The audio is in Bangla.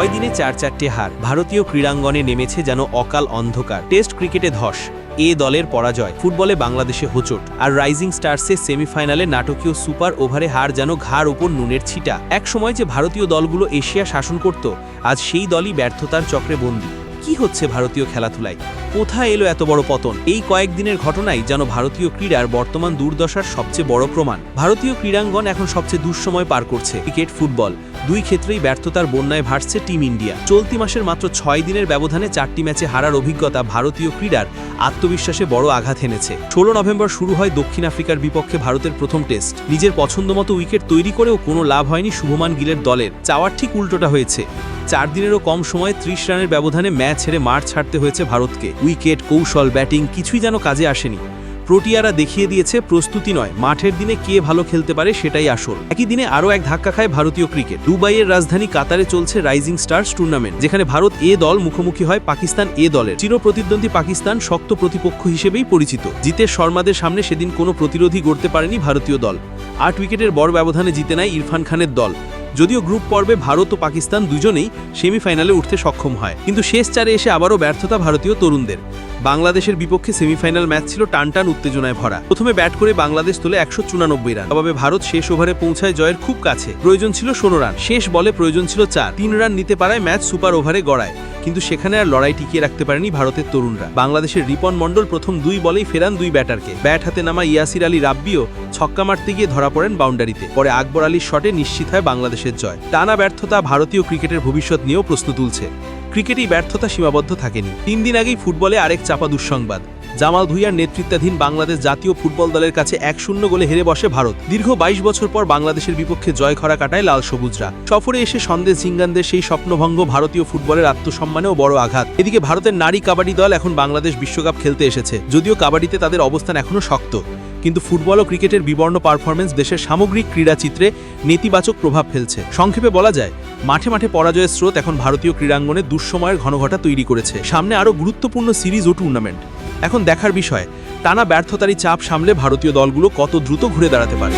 ছয় দিনে চার চারটে হার। ভারতীয় ক্রীড়াঙ্গনে নেমেছে যেন অকাল অন্ধকার। টেস্ট ক্রিকেটে ধস। এ দলের পরাজয়। ফুটবলে বাংলাদেশে হোচট। আর রাইজিং স্টার্সের সেমিফাইনালে নাটকীয় সুপার ওভারে হার যেন ঘাড় ওপর নুনের ছিটা। এক সময় যে ভারতীয় দলগুলো এশিয়া শাসন করত, আজ সেই দলই ব্যর্থতার চক্রে বন্দী। কি হচ্ছে ভারতীয় খেলাধুলায়? কোথায় এলো এত বড় পতন? এই কয়েকদিনের ঘটনাই যেন ভারতীয় ক্রীড়ার বর্তমান দুর্দশার সবচেয়ে বড় প্রমাণ। ভারতীয় ক্রীড়াঙ্গন এখন সবচেয়ে দুঃসময় পার করছে। Cricket, football. দুই ক্ষেত্রেই ব্যর্থতার বন্যায় ভাসছে টিম ইন্ডিয়া। চলতি মাসের মাত্র ছয় দিনের ব্যবধানে চারটি ম্যাচে হারার অভিজ্ঞতা ভারতীয় ক্রীড়ার আত্মবিশ্বাসে বড় আঘাত এনেছে। ষোলো নভেম্বর শুরু হয় দক্ষিণ আফ্রিকার বিপক্ষে ভারতের প্রথম টেস্ট। নিজের পছন্দমতো উইকেট তৈরি করেও কোনো লাভ হয়নি শুভমান গিলের দলের। চাওয়ার ঠিক উল্টোটা হয়েছে। চার দিনেরও কম সময়ে ত্রিশ রানের ব্যবধানে ম্যাচ ছেড়ে মার ছাড়তে হয়েছে ভারতকে। উইকেট, কৌশল, ব্যাটিং কিছুই যেন কাজে আসেনি। প্রোটিয়ারা দেখিয়ে দিয়েছে, প্রস্তুতি নয়। মাঠের দিনে কে ভালো খেলতে পারে সেটাই আসল। একই দিনে আরও এক ধাক্কা খায় ভারতীয় ক্রিকেট। দুবাইয়ের রাজধানী কাতারে চলছে রাইজিং স্টার্স টুর্নামেন্ট যেখানে ভারত এ দল মুখোমুখি হয় পাকিস্তান এ দলের। চির প্রতিদ্বন্দ্বী পাকিস্তান শক্ত প্রতিপক্ষ হিসেবেই পরিচিত। জিতে শর্মাদের সামনে সেদিন কোনো প্রতিরোধী গড়তে পারেনি ভারতীয় দল। আট উইকেটের বড় ব্যবধানে জিতে নেয় ইরফান খানের দল। যদিও গ্রুপ পর্বে ভারত ও পাকিস্তান দুজনেই সেমিফাইনালে উঠতে সক্ষম হয়। কিন্তু শেষ চারে এসে আবারও ব্যর্থতা ভারতীয় তরুণদের। বাংলাদেশের বিপক্ষে সেমিফাইনাল ম্যাচ ছিল টানটান উত্তেজনায় ভরা। প্রথমে ব্যাট করে বাংলাদেশ তোলে একশো চুরানব্বই রান। তবে ভারত শেষ ওভারে পৌঁছায় জয়ের খুব কাছে। প্রয়োজন ছিল ষোলো রান। শেষ বলে প্রয়োজন ছিল চার। তিন রান নিতে পারায় ম্যাচ সুপার ওভারে গড়ায়। কিন্তু সেখানে আর লড়াই টিকিয়ে রাখতে পারেনি ভারতের তরুণরা। বাংলাদেশের রিপন মণ্ডল প্রথম দুই বলেই ফেরান দুই ব্যাটারকে। ব্যাট হাতে নামা ইয়াসির আলী রাব্বিও ছক্কা মারতে গিয়ে ধরা পড়েন বাউন্ডারিতে। পরে আকবর আলীর শটে নিশ্চিত হয় বাংলাদেশের জয়। টানা ব্যর্থতা ভারতীয় ক্রিকেটের ভবিষ্যৎ নিয়েও প্রশ্ন তুলছে। ক্রিকেটেই ব্যর্থতা সীমাবদ্ধ থাকেনি। তিন দিন আগেই ফুটবলে আরেক চাপা দুঃসংবাদ। জামাল ভুইয়ার নেতৃত্বাধীন বাংলাদেশ জাতীয় ফুটবল দলের কাছে এক শূন্য গোলে হেরে বসে ভারত। দীর্ঘ বাইশ বছর পর বাংলাদেশের বিপক্ষে জয় খরা কাটায় লাল সবুজরা। সফরে এসে সন্দেশ জিঙ্গানদের সেই স্বপ্নভঙ্গ ভারতীয় ফুটবলের আত্মসম্মানেও বড় আঘাত। এদিকে ভারতের নারী কাবাডি দল এখন বাংলাদেশ বিশ্বকাপ খেলতে এসেছে। যদিও কাবাডিতে তাদের অবস্থান এখনও শক্ত। কিন্তু ফুটবল ও ক্রিকেটের বিবর্ণ পারফরমেন্স দেশের সামগ্রিক ক্রীড়াচিত্রে নেতিবাচক প্রভাব ফেলছে। সংক্ষেপে বলা যায়, মাঠে মাঠে পরাজয়ের স্রোত এখন ভারতীয় ক্রীড়াঙ্গনে দুঃসময়ের ঘনঘটা তৈরি করেছে। সামনে আরও গুরুত্বপূর্ণ সিরিজ ও টুর্নামেন্ট। এখন দেখার বিষয়, টানা ব্যর্থতারই চাপ সামলে ভারতীয় দলগুলো কত দ্রুত ঘুরে দাঁড়াতে পারে।